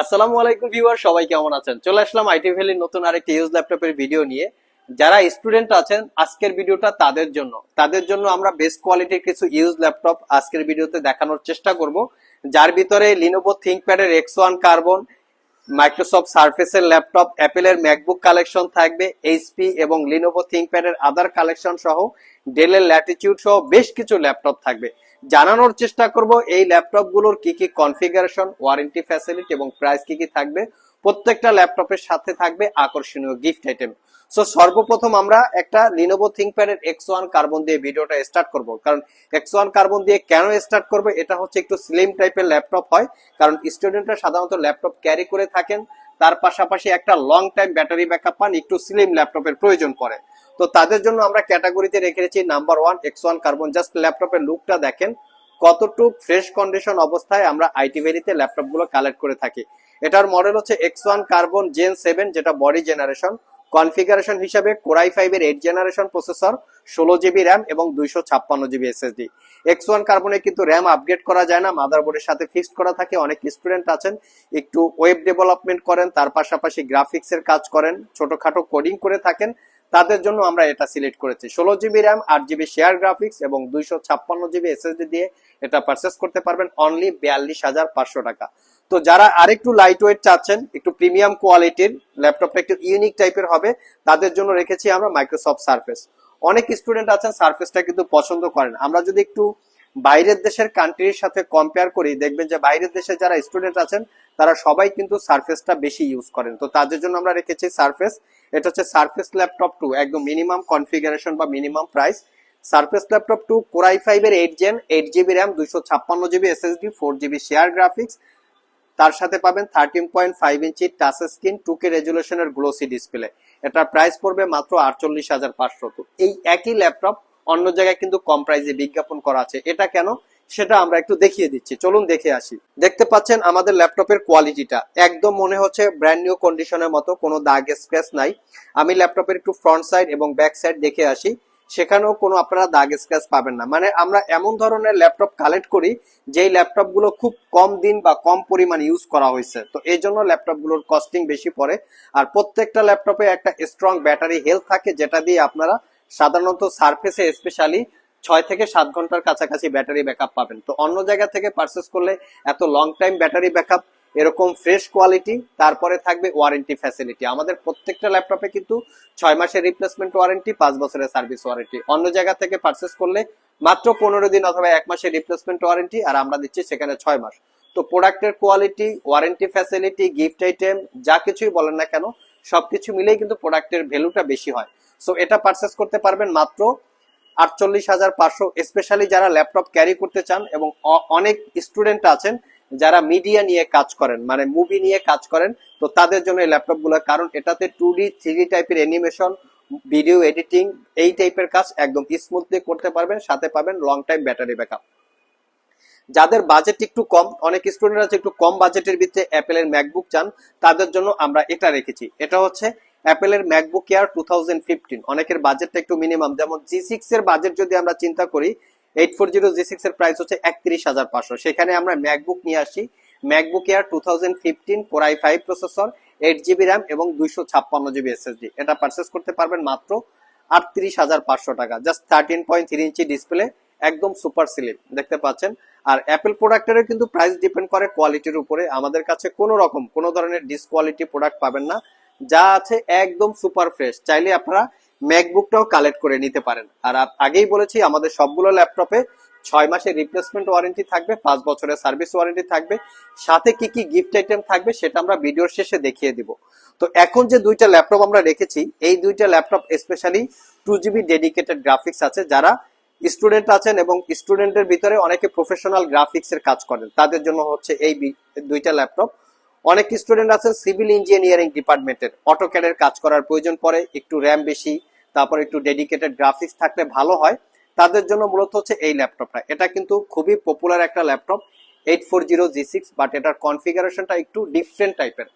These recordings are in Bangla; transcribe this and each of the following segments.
আসসালামু আলাইকুম ভিউয়ার, সবাই কেমন আছেন? চলে আসলাম আইটি ভ্যালির নতুন আরেকটি ইউজ ল্যাপটপের ভিডিও নিয়ে। যারা স্টুডেন্ট আছেন, আজকের ভিডিওটা তাদের জন্য। তাদের জন্য আমরা বেস্ট কোয়ালিটির কিছু ইউজ ল্যাপটপ আজকের ভিডিওতে দেখানোর চেষ্টা করব। যার ভিতরে লিনোভো থিঙ্কপ্যাডের এক্স ওয়ান কার্বন মাইক্রোসফট সার্ফেসের ল্যাপটপ অ্যাপেলের ম্যাকবুক কালেকশন থাকবে এইচপি এবং লিনোভো থিঙ্কপ্যাডের আদার কালেকশন সহ ডেলের ল্যাটিটিউড সহ বেশ কিছু ল্যাপটপ থাকবে। জানানোর চেষ্টা করব, এই ল্যাপটপগুলোর কি কি কনফিগারেশন ওয়ারেন্টি ফ্যাসিলিটি এবং প্রাইস কি কি থাকবে, প্রত্যেকটা ল্যাপটপের সাথে থাকবে আকর্ষণীয় গিফট আইটেম সো সর্বপ্রথম আমরা একটা লিনোভো থিঙ্কপ্যাডের এক্স ওয়ান কার্বন দিয়ে ভিডিওটা স্টার্ট করব। কারণ এক্স ওয়ান কার্বন দিয়ে কেন স্টার্ট করবে, এটা হচ্ছে একটু স্লিম টাইপের ল্যাপটপ হয়। কারণ স্টুডেন্টরা সাধারণত ল্যাপটপ ক্যারি করে থাকেন, তার পাশাপাশি একটা লং টাইম ব্যাটারি ব্যাকআপ পান, একটু স্লিম ল্যাপটপের প্রয়োজন পড়ে। তো তাদের জন্য আমরা ক্যাটাগরিতে রেখে রেখেছি number one X one carbon. Just ল্যাপটপের লুকটা দেখেন, কতটুক ফ্রেশ কন্ডিশন অবস্থায় আমরা আইটি ভেরিতে ল্যাপটপগুলো কালেক্ট করে থাকি। এটার মডেল হচ্ছে X one carbon gen seven যেটা বডি জেনারেশন কনফিগারেশন হিসাবে কোরাই ফাইভ এর এইট জেনারেশন প্রসেসর ষোলো জিবি র্যাম এবং দুইশো ছাপ্পান্ন জিবি এসএসডি এক্স ওয়ান কার্বনে কিন্তু র্যাম আপগ্রেড করা যায় না মাদারবোর্ডের সাথে ফিক্সড করা থাকে, অনেক স্টুডেন্ট আছেন, একটু ওয়েব ডেভেলপমেন্ট করেন, তার পাশাপাশি গ্রাফিক্স এর কাজ করেন, ছোটখাটো কোডিং করে থাকেন তাদের জন্য আমরা এটা সিলেক্ট করেছি। ষোলো জিবি র্যাম, আট জিবি শেয়ার গ্রাফিক্স এবং দুইশো ছাপ্পান্ন জিবি এসএসডি দিয়ে এটা পারচেস করতে পারবেন অনলি বিয়াল্লিশ হাজার পাঁচশো টাকা। তো যারা আরেকটু লাইট ওয়েট চাচ্ছেন, একটু প্রিমিয়াম কোয়ালিটির ল্যাপটপটা একটু ইউনিক টাইপের হবে, তাদের জন্য রেখেছি আমরা মাইক্রোসফট সার্ফেস অনেক স্টুডেন্ট আছেন সার্ফেসটা কিন্তু পছন্দ করেন। আমরা যদি একটু বাইরের দেশের কান্ট্রির সাথে কম্পেয়ার করি, দেখবেন যে বাইরের দেশে যারা স্টুডেন্ট আছেন, তারা সবাই কিন্তু সার্ফেসটা বেশি ইউজ করেন। তো তাদের জন্য আমরা রেখেছি সার্ফেস এটা হচ্ছে সার্ফেস ল্যাপটপ টু একদম মিনিমাম কনফিগারেশন বা minimum price surface laptop two core i five এর eight gen eight GB RAM দুইশো ছাপ্পান্ন GB SSD four GB share graphics তার সাথে পাবেন thirteen point five inch touch screen two K রেজুলেশনের glossy display এটার প্রাইস পড়বে মাত্র আটচল্লিশ হাজার পাঁচশো। এই একই ল্যাপটপ অন্য জায়গায় কিন্তু কম প্রাইসে বিজ্ঞাপন করা আছে। এটা কেন? সেটা আমরা একটু দেখিয়ে দিচ্ছি। চলুন দেখে আসি। দেখতে পাচ্ছেন আমাদের ল্যাপটপের কোয়ালিটিটা। একদম মনে হচ্ছে ব্র্যান্ড নিউ কন্ডিশনের মতো, কোনো দাগ স্ক্র্যাচ নাই। আমি ল্যাপটপের একটু ফ্রন্ট সাইড এবং ব্যাক সাইড দেখে আসি। সেখানেও কোনো আপনারা দাগ স্ক্র্যাচ পাবেন না। মানে আমরা এমন ধরনের ল্যাপটপ কালেক্ট করি, যেই ল্যাপটপগুলো খুব কম দিন বা কম পরিমাণ ইউজ করা হয়েছে। তো এই জন্য ল্যাপটপগুলোর কস্টিং বেশি পড়ে। আর প্রত্যেকটা ল্যাপটপে একটা স্ট্রং ব্যাটারি হেলথ থাকে, যেটা দিয়ে আপনারা সাধারণত সার্ফেসে স্পেশালি ছয় থেকে সাত ঘণ্টার কাছাকাছি ব্যাটারি ব্যাকআপ পাবেন। তো অন্য জায়গা থেকে পারচেস করলে এত লং টাইম ব্যাটারি ব্যাকআপ, এরকম ফ্রেশ কোয়ালিটি তারপরে থাকবে ওয়ারেন্টি ফ্যাসিলিটি আমাদের প্রত্যেকটা ল্যাপটপে কিন্তু ছয় মাসের রিপ্লেসমেন্ট ওয়ারেন্টি পাঁচ বছরের সার্ভিস ওয়ারেন্টি অন্য জায়গা থেকে পারচেস করলে মাত্র পনেরো দিন অথবা এক মাসের রিপ্লেসমেন্ট ওয়ারেন্টি আর আমরা দিচ্ছি সেখানে ছয় মাস। তো প্রোডাক্টের quality warranty facility gift item যা কিছুই বলেন না কেন, সবকিছু মিলেই কিন্তু প্রোডাক্টের ভ্যালুটা বেশি হয়। সো এটা পারচেস করতে পারবেন মাত্র আটচল্লিশ হাজার পাঁচশো স্পেশালি যারা ল্যাপটপ ক্যারি করতে চান এবং অনেক স্টুডেন্ট আছেন, যারা মিডিয়া নিয়ে কাজ করেন মানে মুভি নিয়ে কাজ করেন, তো তাদের জন্য এই ল্যাপটপগুলো কারণ এটাতে টু ডি থ্রি টাইপের অ্যানিমেশন ভিডিও এডিটিং এই টাইপের কাজ একদম স্মুথলি করতে পারবেন, সাথে পাবেন লং টাইম ব্যাটারি ব্যাকআপ যাদের বাজেট একটু কম, অনেক স্টুডেন্ট আছে একটু কম বাজেটের ভিতরে অ্যাপেলের ম্যাকবুক চান, তাদের জন্য আমরা এটা রেখেছি। এটা হচ্ছে অ্যাপেলের ম্যাকবুক এয়ার টু অনেকের বাজেটটা একটু মিনিমাম যেমন জি সিক্স এর বাজেট যদি আমরা চিন্তা করি eight four zero G six এর প্রাইস হচ্ছে একত্রিশ হাজার পাঁচশো। সেখানে আমরা ম্যাকবুক নিয়ে আসি। MacBook Air two thousand fifteen core i five processor eight GB RAM এবং দুইশো ছাপ্পান্ন জিবি এসএসডি এটা পারচেস করতে পারবেন মাত্র আটত্রিশ হাজার পাঁচশো টাকা। Just thirteen point three inch display একদম সুপার স্লিম দেখতে পাচ্ছেন? আর অ্যাপেল প্রোডাক্টের কিন্তু প্রাইস ডিপেন্ড করে কোয়ালিটির উপরে। আমাদের কাছে কোনো রকম, কোনো ধরনের ডিসকোয়ালিটি প্রোডাক্ট পাবেন না। যা আছে একদম সুপার ফ্রেশ চাইলে আপনারা ম্যাকবুকটাও কালেক্ট করে নিতে পারেন। আর আগেই বলেছি, আমাদের সবগুলো ল্যাপটপে ছয় মাসের রিপ্লেসমেন্ট ওয়ারেন্টি থাকবে, পাঁচ বছরের সার্ভিস ওয়ারেন্টি থাকবে। সাথে কি কি গিফট আইটেম থাকবে সেটা আমরা ভিডিওর শেষে দেখিয়ে দিব। তো এখন যে দুইটা ল্যাপটপ আমরা রেখেছি, এই দুইটা laptop specially two GB dedicated graphics আছে। যারা স্টুডেন্ট আছেন এবং স্টুডেন্টের ভিতরে অনেকে প্রফেশনাল গ্রাফিক্স এর কাজ করেন, তাদের জন্য হচ্ছে এই দুইটা ল্যাপটপ অনেক স্টুডেন্ট আছেন সিভিল ইঞ্জিনিয়ারিং ডিপার্টমেন্টের অটোক্যাডের কাজ করার প্রয়োজন পড়ে, একটু র্যাম বেশি, তারপর একটু ডেডিকেটেড গ্রাফিক্স থাকলে ভালো হয়। তাদের জন্য মূলত হচ্ছে এই ল্যাপটপটা। এটা কিন্তু খুবই পপুলার একটা laptop eight four zero G six but এটার কনফিগারেশনটা একটু ডিফারেন্ট টাইপের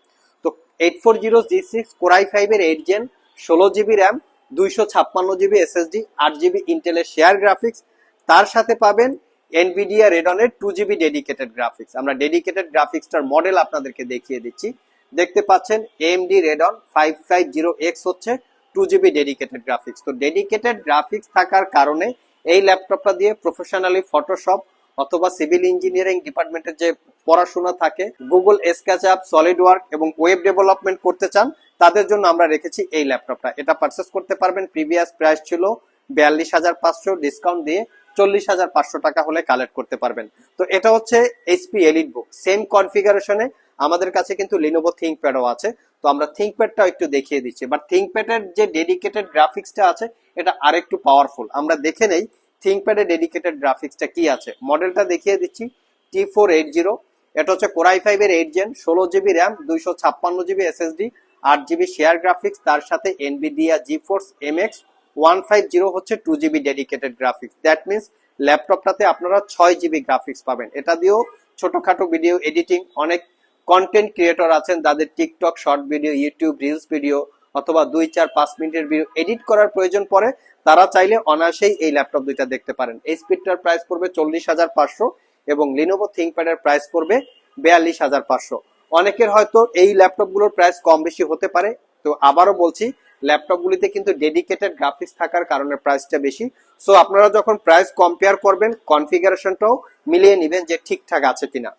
তো eight four zero G six core i ফাইভের এইট জেন ষোলো জিবি র্যাম দুইশো ছাপ্পান্ন জিবি এসএসডি আট জিবি ইন্টেলের শেয়ার গ্রাফিক্স তার সাথে পাবেন এনভিডিয়া রেডনের টু জিবি ডেডিকেটেড গ্রাফিক্স আমরা ডেডিকেটেড গ্রাফিক্সটার মডেল আপনাদেরকে দেখিয়ে দিচ্ছি। দেখতে পাচ্ছেন AMD Radeon five five zero X হচ্ছে টু জিবি ডেডিকেটেড গ্রাফিক্স তো ডেডিকেটেড গ্রাফিক্স থাকার কারণে এই ল্যাপটপটা দিয়ে প্রফেশনালি ফটোশপ অথবা সিভিল ইঞ্জিনিয়ারিং ডিপার্টমেন্টের যে পড়াশোনা থাকে Google sketch app solid work এবং ওয়েব ডেভেলপমেন্ট করতে চান, তাদের জন্য আমরা রেখেছি এই ল্যাপটপটা। এটা পারচেস করতে পারবেন। প্রিভিয়াস প্রাইস ছিল বিয়াল্লিশ হাজার পাঁচশো। ডিসকাউন্ট দিয়ে চল্লিশ হাজার পাঁচশো টাকা হলে কালেক্ট করতে পারবেন। তো এটা হচ্ছে এইচপি এলিট বুক সেম কনফিগারেশনে আমাদের কাছে কিন্তু লিনোভো থিঙ্কপ্যাডও আছে। তো আমরা থিঙ্কপ্যাডটাও একটু দেখিয়ে দিচ্ছি। বাট থিঙ্কপ্যাডের যে ডেডিকেটেড গ্রাফিক্সটা আছে, এটা আরেকটু পাওয়ারফুল আমরা দেখে নেই থিঙ্কপ্যাডের ডেডিকেটেড গ্রাফিক্সটা কি আছে। মডেলটা দেখিয়ে দিচ্ছি টি ফোর এইট জিরো এটা হচ্ছে কোরাই ফাইভ এর এইট জেন ষোলো জিবি র্যাম দুইশো ছাপ্পান্ন জিবি এসএসডি আট জিবি শেয়ার গ্রাফিক্স তার সাথে Nvidia GeForce M X one five zero হচ্ছে two GB dedicated graphics that means ল্যাপটপটাতে আপনারা ছয় জিবি গ্রাফিক্স পাবেন। এটা দিয়েও ছোটখাটো ভিডিও এডিটিং অনেক কন্টেন্ট ক্রিয়েটর আছেন যাদের TikTok short video YouTube reels video অথবা দুই, চার, পাঁচ মিনিটের ভিডিও এডিট করার প্রয়োজন পড়ে, তারা চাইলে অনায়াসেই এই ল্যাপটপ দুইটা দেখতে পারেন। এই স্পিডটার প্রাইস পড়বে চল্লিশ হাজার পাঁচশো এবং লিনোভো থিঙ্কপ্যাডের প্রাইস পড়বে বিয়াল্লিশ হাজার পাঁচশো। অনেকের হয়তো এই ল্যাপটপগুলোর প্রাইস কম বেশি হতে পারে। তো আবারও বলছি ল্যাপটপগুলিতে কিন্তু ডেডিকেটেড গ্রাফিক্স থাকার কারণে প্রাইসটা বেশি। সো আপনারা যখন প্রাইস কম্পেয়ার করবেন কনফিগারেশনটাও মিলিয়ে নেবেন যে ঠিকঠাক আছে কিনা।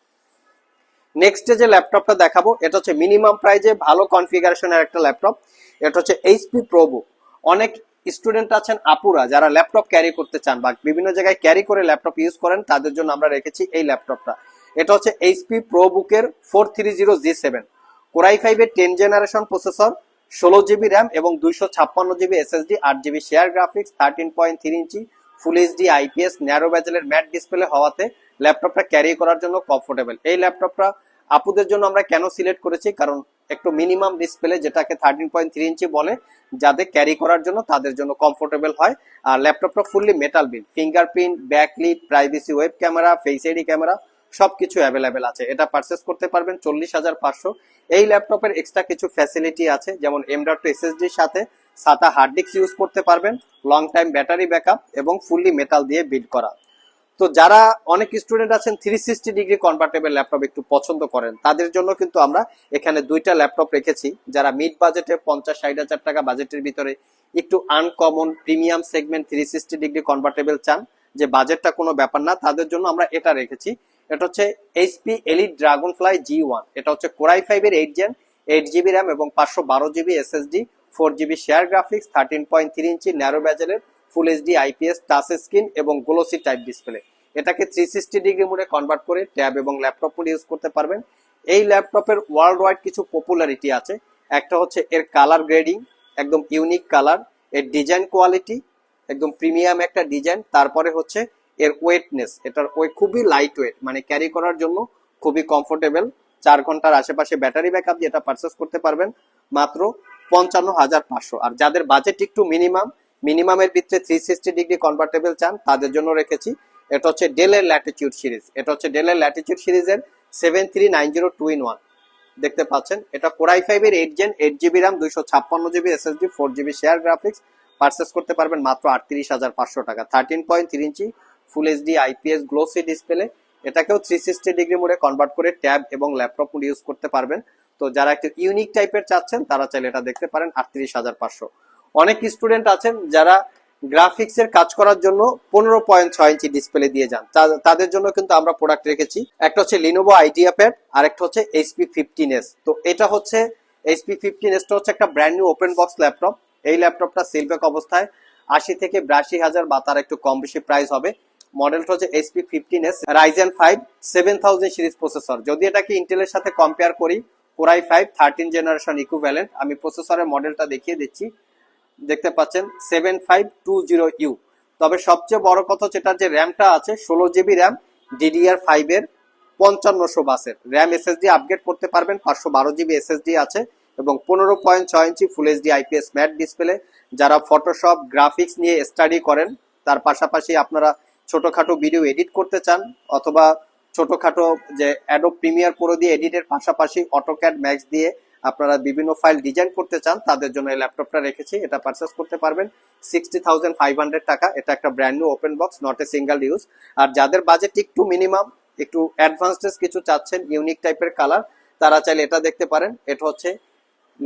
নেক্সট যে ল্যাপটপটা দেখাবো, এটা হচ্ছে মিনিমাম প্রাইজে ভালো কনফিগারেশনের একটা ল্যাপটপ। এটা হচ্ছে এইচপি প্রোবুক অনেক স্টুডেন্ট আছেন, আপুরা, যারা ল্যাপটপ ক্যারি করতে চান বা বিভিন্ন জায়গায় ক্যারি করে ল্যাপটপ ইউজ করেন, তাদের জন্য আমরা রেখেছি এই ল্যাপটপটা। এটা হচ্ছে HP প্রোবুকের four three zero G seven core i ফাইভের টেন জেনারেশন প্রসেসর ষোলো জিবি র্যাম এবং দুইশো ছাপ্পান্ন জিবি এসএসডি, আট GB share graphics thirteen point three inch full HD IPS narrow ব্যাজেলের matte display হওয়াতে ল্যাপটপটা ক্যারি করার জন্য কমফোর্টেবল এই ল্যাপটপটা আপুদের জন্য আমরা কেন সিলেক্ট করেছি? কারণ একটু মিনিমাম ডিসপ্লে যেটাকে থার্টিন পয়েন্ট থ্রি ইঞ্চি বলে যাদের ক্যারি করার জন্য তাদের জন্য কমফোর্টেবল হয়। আর ল্যাপটপটা fully metal build fingerprint backlit privacy web camera face ID camera সবকিছু অ্যাভেলেবেল আছে। এটা পারচেস করতে পারবেন চল্লিশ হাজার পাঁচশো। এই ল্যাপটপের এক্সট্রা কিছু ফ্যাসিলিটি আছে, যেমন এম ডট এসএসডির সাথে সাতা হার্ড ডিস্ক ইউজ করতে পারবেন লং টাইম ব্যাটারি ব্যাকআপ এবং ফুললি মেটাল দিয়ে বিল্ড করা। তো যারা অনেক স্টুডেন্ট আছেন three sixty degree convertible laptop একটু পছন্দ করেন, তাদের জন্য কিন্তু আমরা এখানে দুইটা ল্যাপটপ রেখেছি, যারা মিড বাজেটে পঞ্চাশ, ষাট হাজার টাকা বাজেটের ভিতরে একটু uncommon premium segment three sixty degree convertible চান, যে বাজেটটা কোনো ব্যাপার না, তাদের জন্য আমরা এটা রেখেছি। এটা হচ্ছে HP Elite Dragonfly G one এটা হচ্ছে কোরাই ফাইভ এর eight gen eight GB RAM এবং পাঁচশো বারো GB SSD four GB share graphics thirteen point three inch narrow ব্যাজেলের full HD IPS touch screen এবং গ্লোসি টাইপ ডিসপ্লে এটাকে থ্রি সিক্সটি ডিগ্রি মোডে কনভার্ট করে ট্যাব এবং ল্যাপটপ মোডে ইউজ করতে পারবেন। এই ল্যাপটপের ওয়ার্ল্ড ওয়াইড কিছু পপুলারিটি আছে। একটা হচ্ছে এর কালার গ্রেডিং একদম ইউনিক কালারের ডিজাইন কোয়ালিটি একদম প্রিমিয়াম একটা ডিজাইন তারপরে হচ্ছে এর ওয়েটনেস, এটার ওয়েট খুবই লাইট ওয়েট মানে ক্যারি করার জন্য খুবই কমফোর্টেবল চার ঘণ্টার আশেপাশে ব্যাটারি ব্যাকআপ যেটা পারচেস করতে পারবেন, মাত্র পঞ্চান্ন হাজার পাঁচশো। আর যাদের বাজেট একটু মিনিমাম মিনিমামের ভিতরে থ্রি সিক্সটি ডিগ্রি কনভার্টেবল চান, তাদের জন্য রেখেছি। এটা হচ্ছে ডেলের ল্যাটিচিউড সিরিজ এটা হচ্ছে ডেলের ল্যাটিটিউড সিরিজের seven three nine zero two in one দেখতে পাচ্ছেন, এটা কোরাই ফাইভ এর eight gen eight GB RAM দুইশো ছাপ্পান্ন GB SSD four GB share graphics purchase করতে পারবেন মাত্র আটত্রিশ হাজার পাঁচশো টাকা thirteen point three inch full HD IPS glossy display এটাকেও থ্রি সিক্সটি ডিগ্রি মোডে কনভার্ট করে ট্যাব এবং ল্যাপটপ মোড ইউজ করতে পারবেন। তো যারা একটু ইউনিক টাইপের চাচ্ছেন, তারা চাইলে এটা দেখতে পারেন, আটত্রিশ হাজার পাঁচশো। অনেক স্টুডেন্ট আছেন যারা গ্রাফিক্স এর কাজ করার জন্য পনেরো পয়েন্ট ছয় ইঞ্চি ডিসপ্লে দিয়ে যান। তাদের জন্য কিন্তু আমরা প্রোডাক্ট রেখেছি। একটা হচ্ছে লিনোভো আইডিয়া প্যাড আর একটা হচ্ছে এইচপি ফিফটিন এস তো এটা হচ্ছে এইচপি ফিফটিন এসটা হচ্ছে একটা brand new open box laptop এই ল্যাপটপটা সিলব্যাক অবস্থায়, আশি থেকে বিরাশি হাজার বা তার একটু কম বেশি প্রাইস হবে। মডেলটা হচ্ছে HP fifteen S Ryzen five seven thousand series processor যদি এটাকে ইন্টেলের সাথে কম্পেয়ার করি core i five thirteen generation equivalent আমি প্রসেসরের মডেলটা দেখিয়ে দিচ্ছি। দেখতে পাচ্ছেন seven five two zero U তবে সবচেয়ে বড় কথা এটার যে র্যামটা আছে, ষোলো জিবি র্যাম ডিডিআর ফাইভ এর পঞ্চান্নশো বাসের। র্যাম এসএসডি আপগ্রেড করতে পারবেন, পাঁচশো বারো জিবি এসএসডি আছে এবং পনেরো পয়েন্ট ছয় inch full HD IPS matte display যারা ফটোশপ গ্রাফিক্স নিয়ে স্টাডি করেন, তার পাশাপাশি আপনারা ছোটখাটো ভিডিও এডিট করতে চান, অথবা ছোটখাটো যে অ্যাডো প্রিমিয়ার প্রো দিয়ে এডিটের পাশাপাশি অটোক্যাড ম্যাক্স দিয়ে আপনারা বিভিন্ন ফাইল ডিজাইন করতে চান, তাদের জন্য এই ল্যাপটপটা রেখেছি, এটা পারচেস করতে পারবেন। সিক্সটি থাউজেন্ড ফাইভ হান্ড্রেড টাকা, এটা একটা brand new open box not a single use আর যাদের বাজেট একটু মিনিমাম একটু অ্যাডভান্সড কিছু চাচ্ছেন ইউনিক টাইপের কালার তারা চাইলে এটা দেখতে পারেন। এটা হচ্ছে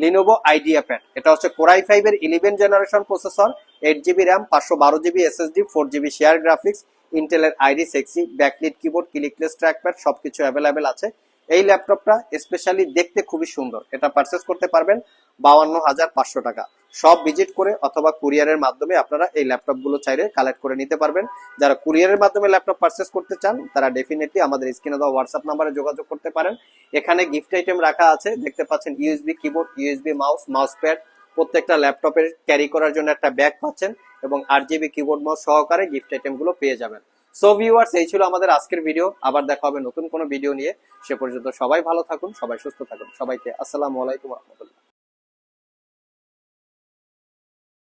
লিনোভো আইডিয়া প্যাড এটা হচ্ছে কোরাই ফাইভ এর eleven generation processor eight GB RAM পাঁচশো বারো GB SSD four GB share graphics ইন্টেলের আইডি sexy backlit keyboard clickless trackpad সবকিছু অ্যাভেলেবেল আছে। এই ল্যাপটপটা স্পেশালি দেখতে খুবই সুন্দর। এটা পারচেস করতে পারবেন বাউান্ন হাজার পাঁচশো টাকা। সব ভিজিট করে অথবা কুরিয়ারের মাধ্যমে আপনারা এই ল্যাপটপগুলো চাইলে কালেক্ট করে নিতে পারবেন। যারা কুরিয়ারের মাধ্যমে ল্যাপটপ পারচেস করতে চান, তারা ডেফিনেটলি আমাদের স্ক্রিনে দেওয়া হোয়াটসঅ্যাপ নাম্বারে যোগাযোগ করতে পারেন। এখানে গিফট আইটেম রাখা আছে, দেখতে পাচ্ছেন USB keyboard USB mouse mouse pad প্রত্যেকটা ল্যাপটপের ক্যারি করার জন্য একটা ব্যাগ পাচ্ছেন এবং আট জিবি কিবোর্ড মাউস সহকারে গিফট আইটেমগুলো পেয়ে যাবেন। সো ভিউয়ার্স এই ছিল আমাদের আজকের ভিডিও আবার দেখা হবে নতুন কোনো ভিডিও নিয়ে। সে পর্যন্ত সবাই ভালো থাকুন, সবাই সুস্থ থাকুন। সবাইকে আসসালামু আলাইকুম রহমতুল্লাহ।